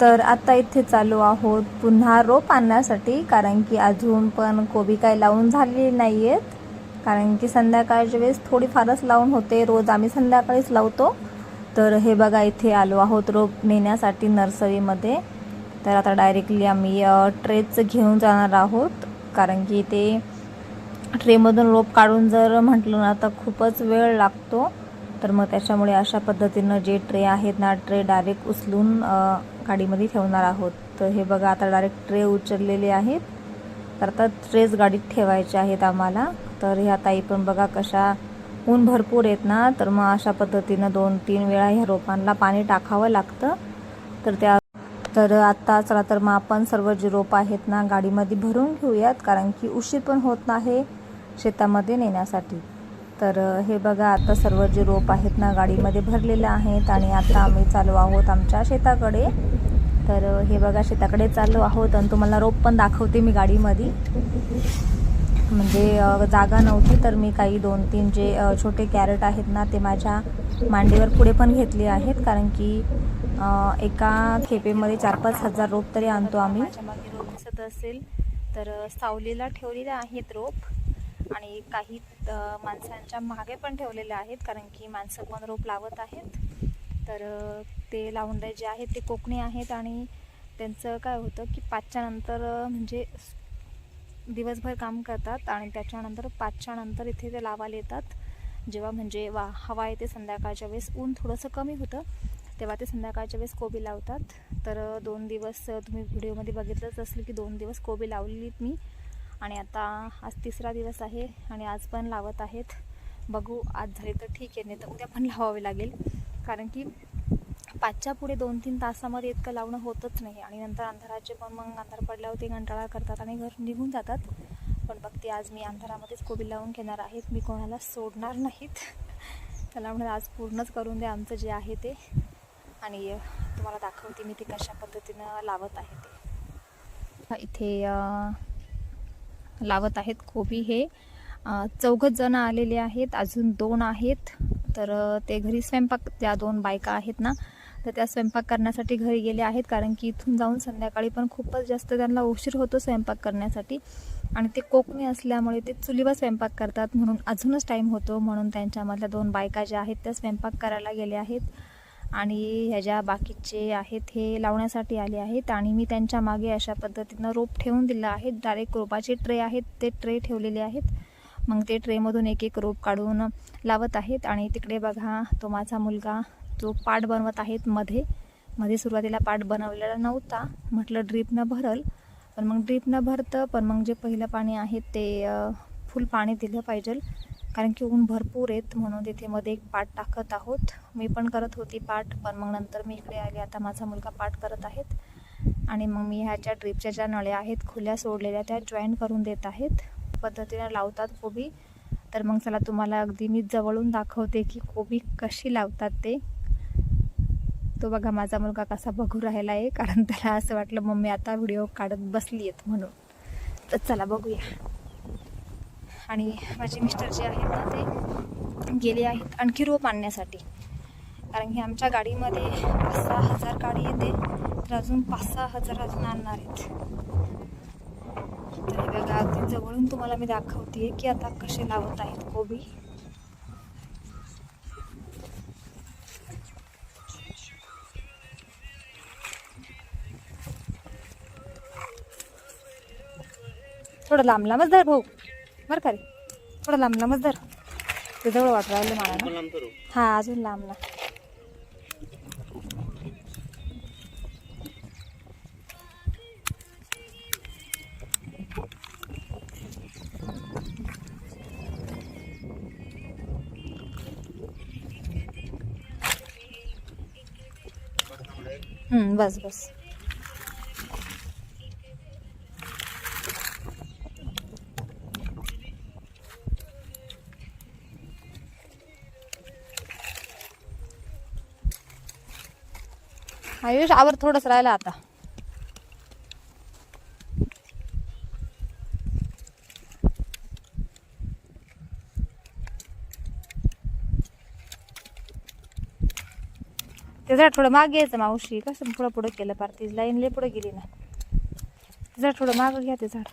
तर आता इथे चालू आहोत पुन्हा रोप आणण्यासाठी कारण की अजून पण कोबी काय लावून झालेली नाही आहेत कारण की संध्याकाळच्या वेळेस थोडीफारच लावून होते रोज आम्ही संध्याकाळीच लावतो. तर हे बघा इथे आलो आहोत रोप नेण्यासाठी नर्सरीमध्ये. तर आता डायरेक्टली आम्ही ट्रेच घेऊन जाणार आहोत. कारण की ते ट्रेमधून रोप काढून जर म्हटलं ना तर खूपच वेळ लागतो. तर मग त्याच्यामुळे अशा पद्धतीनं जे ट्रे आहेत ना ट्रे डायरेक्ट उचलून गाडीमध्ये ठेवणार आहोत. तर हे बघा आता डायरेक्ट ट्रे उचललेले आहेत. तर आता ट्रेच गाडीत ठेवायचे आहेत आम्हाला. तर ह्या ताई पण बघा कशा ऊन भरपूर आहेत ना. तर मग अशा पद्धतीनं दोन तीन वेळा ह्या रोपांना पाणी टाकावं लागतं. तर त्या तर आत्ता चला तर मग आपण सर्व जे रोप आहेत ना गाडीमध्ये भरून घेऊयात. कारण की उशीर पण होत नाही शेतामध्ये नेण्यासाठी. तर हे बघा आता सर्व जे रोप आहेत ना गाडीमध्ये भरलेले आहेत आणि आता आम्ही चालू आहोत आमच्या शेताकडे. तर हे बघा शेताकडे चाललो आहोत आणि तुम्हाला रोप पण दाखवते मी गाडीमध्ये. म्हणजे जागा नव्हती तर मी काही दोन तीन जे छोटे कॅरेट आहेत ना ते माझ्या मांडीवर पुढे पण घेतले आहेत. कारण की एका खेपेमध्ये चार पाच हजार रोप तरी आणतो आम्ही. माझ्या मागे रोप दिसत असेल तर सावलीला ठेवलेले आहेत रोप. आणि काही माणसांच्या मागे पण ठेवलेले आहेत कारण की माणसं पण रोप लावत आहेत. तर ते लावणारे जे आहेत ते कोकणी आहेत आणि त्यांचं काय होतं की पाचच्या नंतर म्हणजे दिवसभर काम करतात आणि त्याच्यानंतर पाचच्या नंतर इथे ते लावायला येतात. जेव्हा म्हणजे वा हवा येते संध्याकाळच्या वेळेस ऊन थोडंसं कमी होतं तेव्हा ते संध्याकाळच्या वेळेस कोबी लावतात. तर दोन दिवस तुम्ही व्हिडिओमध्ये बघितलंच असेल की दोन दिवस कोबी लावलेलीत मी. आणि आता आज तिसरा दिवस आहे आणि आज पण लावत आहेत. बघू आज झाले तर ठीक आहे नाही तर उद्या पण लावावे लागेल. कारण की पाचच्या पुढे दोन तीन तासामध्ये इतकं लावणं होतच नाही आणि नंतर अंधाराचे पण मग अंधार पडल्यावर ते कंटाळा करतात आणि घर निघून जातात. पण बघते आज मी अंधारामध्येच कोबी लावून घेणार आहेत. मी कोणाला सोडणार नाहीत. त्याला म्हणून आज पूर्णच करून द्या आमचं जे आहे ते. आणि तुम्हाला दाखवते मी ते कशा पद्धतीनं लावत आहे ते. इथे लावत आहेत कोबी हे. अ, चौघच जण आलेले आहेत अजून दोन आहेत. तर ते घरी स्वयंपाक त्या दोन बायका आहेत ना. तर त्या स्वयंपाक करण्यासाठी घरी गेले आहेत कारण की इथून जाऊन संध्याकाळी पण खूपच जास्त त्यांना उशीर होतो स्वयंपाक करण्यासाठी. आणि ते कोकणी असल्यामुळे ते चुलीवर स्वयंपाक करतात म्हणून अजूनच टाईम होतो म्हणून त्यांच्यामधल्या दोन बायका ज्या आहेत त्या स्वयंपाक करायला गेल्या आहेत. आणि ह्या ज्या बाकीचे आहेत हे लावण्यासाठी आले आहेत आणि मी त्यांच्या मागे अशा पद्धतीनं रोप ठेवून दिलं आहे. डायरेक्ट रोपाचे ट्रे आहेत ते ट्रे ठेवलेले आहेत. मग ते ट्रेमधून एक एक रोप काढून लावत आहेत आणि तिकडे बघा तो माझा मुलगा जो पाट बनवत आहेत मध्ये. मध्ये सुरुवातीला पाट बनवलेला नव्हता. म्हटलं ड्रीपनं भरल पण मग ड्रीपनं भरतं पण मग जे पहिलं पाणी आहे ते फुल पाणी दिलं पाहिजे. कारण की ऊन भरपूर आहेत म्हणून तिथे मध्ये एक पाठ टाकत आहोत. मी पण करत होती पाठ पण मग नंतर मी इकडे आले. आता माझा मुलगा पाठ करत आहेत. आणि मग मी ह्याच्या ड्रीपच्या ज्या नळ्या आहेत खुल्या सोडलेल्या त्या जॉईन करून देत आहेत. पद्धतीने लावतात कोबी. तर मग चला तुम्हाला अगदी मी जवळून दाखवते की कोबी कशी लावतात ते. तो बघा माझा मुलगा कसा बघू राहिला आहे कारण त्याला असं वाटलं मम्मी आता व्हिडिओ काढत बसली आहेत म्हणून. तर चला बघूया. आणि माझे मिस्टर जे आहेत ना ते गेले आहेत आणखी रोप आणण्यासाठी. कारण की आमच्या गाडीमध्ये पाच सहा हजार गाडी येते तर अजून पाच सहा हजार अजून आणणार आहेत. तर हे बघा अगदी जवळून तुम्हाला मी दाखवते की आता कसे लावत आहेत कोबी. थोडं लांब लांबच धर भाऊ. बरं का रे. थोडं लांब लांबच धर. ते जवळ वाट राहिले मला ना. हा अजून लांब ना बस बस. आयुष आवर थोडंच राहिलं आता. ते झाड थोडं माग घ्यायचं मावशी. कसं पुढं पुढं केलं पार ती लाईन लय पुढं गेली ना. ते झाड थोडं मागं घ्या ते झाड.